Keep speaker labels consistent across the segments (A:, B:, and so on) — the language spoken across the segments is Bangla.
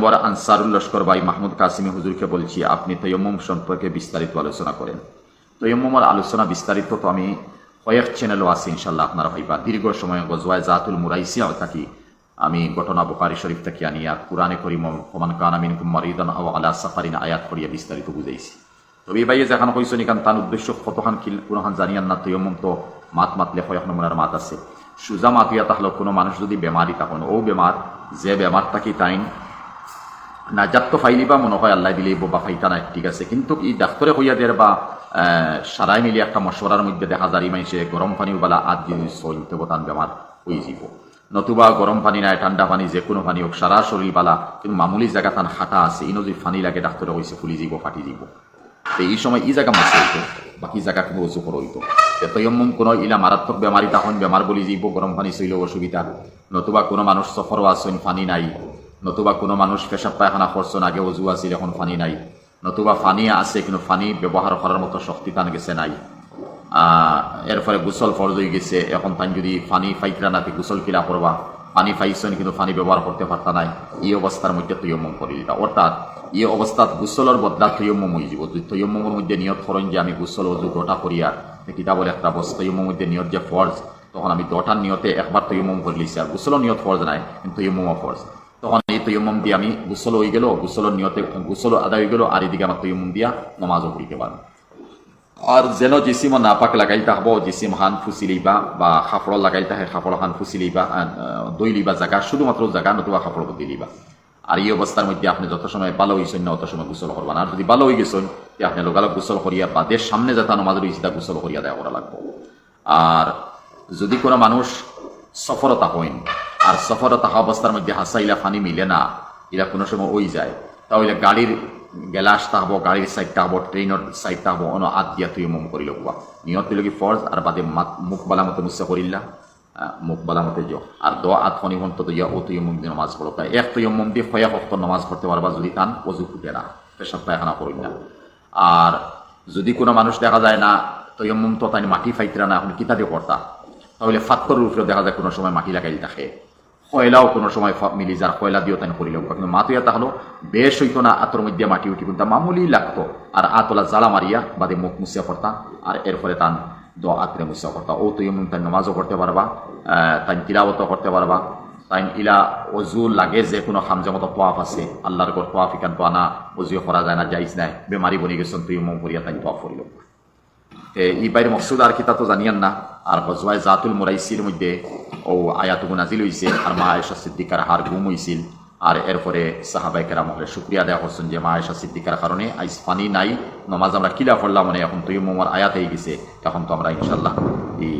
A: নম্বর আনসারুল লস্কর ভাই মাহমুদ কাসিমি হুজুরকে বলছি, আপনি তৈয়ম্মম সম্পর্কে বিস্তারিত আলোচনা করেন। তৈয়ম্মমের আলোচনা বিস্তারিত তো আমি কয়েক চ্যানেলও আছে ইনশাল্লাহ আপনারা ভাইবা দীর্ঘ সময় গজওয়ায় জাতুল মুরাইসিয়া থাকি। আমি ঘটনা বুখারি শরীফ থেকে আনিয়া কোরআনে করিম হমান কান আমিন কুমারিদন ও আলা সাফারিন আয়াত করিয়া বিস্তারিত বুঝাইছি। তবে বাইয়ে যেখানে কইছো নিকান তার উদ্দেশ্য, কতখান কিল কোনখান জানিয়ান না তৈয়ম্মম তো মাত মাতলে কয়েক নমুনার মাত আছে। সুজা মাতুয়া তাহলে কোনো মানুষ যদি বেমারি তখন ও বেমার, যে বেমার থাকি তাইন নাজাত তো ফাইলিবা মনে হয় আল্লাহ দিলেই বা ফাইতা নাই, ঠিক আছে। কিন্তু এই ডাক্তরে কইয়া দের বা সারাই মিলি একটা মশওয়ারার মধ্যে দেখা যায় মাইছে গরম পানি বালা আদ যদি চলতে বতান বেমার হয়ে যাব নতুবা গরম পানি নাই, ঠান্ডা পানি যে কোনো পানি হোক, সারা শরীর বালা, কিন্তু মামুলি জায়গা তান হাঁটা আছে ইনো যদি পানি লাগে ডাক্তরে কইছে, ফুলি যাব ফাটি যাব তো এই সময় এই জায়গা মাছ হইতো, বাকি জায়গা কিন্তু অজু করে হইতো তৈয়ম্মম কোনো ইলা মারাত্মক বেমারি তখন বেমার বলি যাব গরম পানি চইলেও অসুবিধা। নতুবা কোনো মানুষ সফরও আসেন পানি নাই। নতুবা কোনো মানুষ পেশাব পায়খানা করছেন আগে অজু আছিল, এখন পানি নাই। নতুবা পানি আছে, কিন্তু পানি ব্যবহার করার মতো শক্তি তান গেছে নাই। এর ফলে গোসল ফরজ হয়ে গেছে। এখন তাই যদি পানি ফাইতরা নাতে গোসল কিলা করবা পানি ফাইছেন, কিন্তু পানি ব্যবহার করতে পারতা নাই। এই অবস্থার মধ্যে তৈয়ম্মম করে দিতা। অর্থাৎ এই অবস্থাত গোসলের বদলা তৈয়ম্মম হয়ে যাব। তৈয়ম্মমের মধ্যে নিয়ত করেন যে আমি গোসল অজু দটা করিয়া কিতাব বলে একটা বস্তু তৈয়ম্মমের মধ্যে নিয়ত যে ফরজ তখন আমি দটার নিয়তে একবার তৈয়ম্মম করে লিছি। আর গোসলের নিয়ত ফরজ নাই, কিন্তু তৈয়ম্মমও ফরজ তখন এই তৈয়ম্মম দিয়ে আমি গোসল হয়ে গেল গোসলের নিয়তে গোসল আদায় হয়ে গেল আর এদিকে আমার তৈয়ম্মম দিয়া নমাজও পড়িতে পারব। আর যেন জিসিম নাপাক লাগাই থাকব জিসিম হান ফুসি লইবা বা খাফড় লাগাই থাকে খাফড় হান ফুসি লইবা আহ, দই লিবা জায়গা শুধুমাত্র জায়গা নতুবা খাফড় বদি লিবা। আর এই অবস্থার মধ্যে আপনি যত সময় ভালো হয়েছেন না অত সময় গোসল করবেন আর যদি ভালো হয়ে গেছেন তে আপনি লোকালক গোসল করিয়া বা দেশ সামনে যাতে নামাজ রয়েছে তা গোসল করিয়া দেওয়া করা লাগবে। আর যদি কোনো মানুষ সফরতা হইন আর সফরতা থাকা অবস্থার মধ্যে হাসাইলা ফানি মিলে না। এরা কোনো সময় ওই যায়। তাহলে গাড়ির গেলাস থাকব গাড়ির সাইড থাকব ট্রেনের সাইড থাকব অন আত দিয়া তুই মম করি লগবা নিয়ত লগি ফর্জ, আর বাদে মুখ বালা মতো মুসা করিল্লা। মুখ বালা মতে যাও আর দ আত খনি মন্ত তো ইয়া ও তুই মম দিয়ে নমাজ পড়ো তাই এক তুই মম দিয়ে ফয়া ভক্ত নমাজ পড়তে পারবা যদি তান, অজু ফুটে না, পেশাব পায়খানা করিল না আর যদি কোনো মানুষ দেখা যায় না তৈয়ম্মম তো তাই মাটি ফাইতরা না, এখন কিতা দিয়ে করতা তাহলে ফাত্তরের উপরে দেখা যায় কোনো সময় মাটি লাগাই থাকে। কয়লাও কোনো সময় মিলি যার কয়লা দিয়েও তাই করিল। কিন্তু মাতুয়া তাহলো, বেশ হইতো না আতর মধ্যে মাটি উঠি কিন্তু মামুলি লাগতো, আর আতলা জ্বালা মারিয়া বাদে মুখ মুছিয়া করতা আর এর ফলে তান দ আতরে মুছিয়া করতা ও তুই এমন তাই নমাজও করতে পারবা তাই তিলাওয়াতও করতে পারবা। তাই ইলা অজু লাগে যে কোনো হামজামতো তোয়াফ আছে। আল্লাহর গড় তোয়াফ ইকান তো আনা অজুও করা যায় না যাইজ নাই। বেমারি বনি গেছেন, তুই মম করিয়া তাই তোয়াফ করিল। এ, ই বাইরে মকসুদ আর কিতা তো জানিয়ান না আর গজওয়াই জাতুল মুরাইসির মধ্যে ও আয়াতুগু নাজিল হয়েছে আর মা আয়েশা সিদ্দিকার হার গুম হয়েছিল আর এরপরে সাহাবাই কেরাম হলে শুক্রিয়া দেওয়া হচ্ছেন যে মা আয়েশা সিদ্দিকার কারণে আইস পানি নাই নমাজ আমরা কিলা পড়লাম মানে এখন তুই মোমার আয়াত হয়ে গেছে এখন তো আমরা ইনশাল্লাহ এই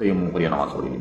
A: তৈমু করিয়া নামাজ পড়িনি